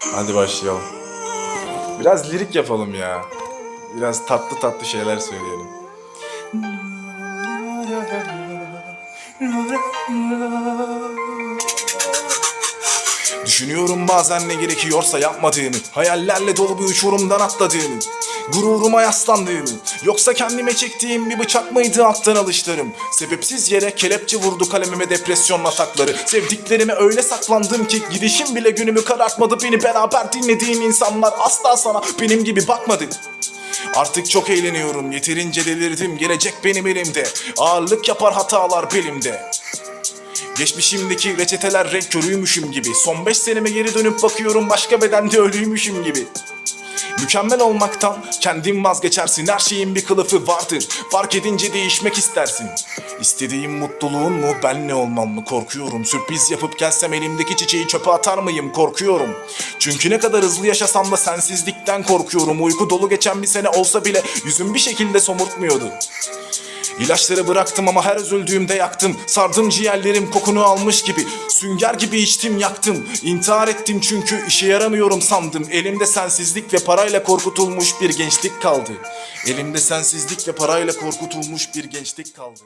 Hadi başlayalım. Biraz lirik yapalım ya. Biraz tatlı tatlı şeyler söyleyelim. Düşünüyorum bazen ne gerekiyorsa yapmadığımı Hayallerle dolu bir uçurumdan atladığımı Gururuma yaslandığımı Yoksa kendime çektiğim bir bıçak mıydı alttan alışlarım? Sebepsiz yere kelepçe vurdu kalemime depresyon atakları. Sevdiklerime öyle saklandım ki Gidişim bile günümü karartmadı. Beni beraber dinlediğim insanlar asla sana benim gibi bakmadı. Artık çok eğleniyorum. Yeterince delirdim. Gelecek benim elimde. Ağırlık yapar hatalar belimde. Geçmişimdeki reçeteler renk körüymüşüm gibi. Son beş seneme geri dönüp bakıyorum başka bedende ölüymüşüm gibi Mükemmel olmaktan kendin vazgeçersin. Her şeyin bir kılıfı vardır. Fark edince değişmek istersin. İstediğim mutluluğun mu benle olmam mı? Korkuyorum. Sürpriz yapıp gelsem elimdeki çiçeği çöpe atar mıyım? Korkuyorum. Çünkü ne kadar hızlı yaşasam da sensizlikten korkuyorum. Uyku dolu geçen bir sene olsa bile yüzüm bir şekilde somurtmuyordu İlaçları bıraktım ama her üzüldüğümde yaktım. Sardım ciğerlerim kokunu almış gibi. Sünger gibi içtim yaktım. İntihar ettim çünkü işe yaramıyorum sandım. Elimde sensizlik ve parayla korkutulmuş bir gençlik kaldı. Elimde sensizlik ve parayla korkutulmuş bir gençlik kaldı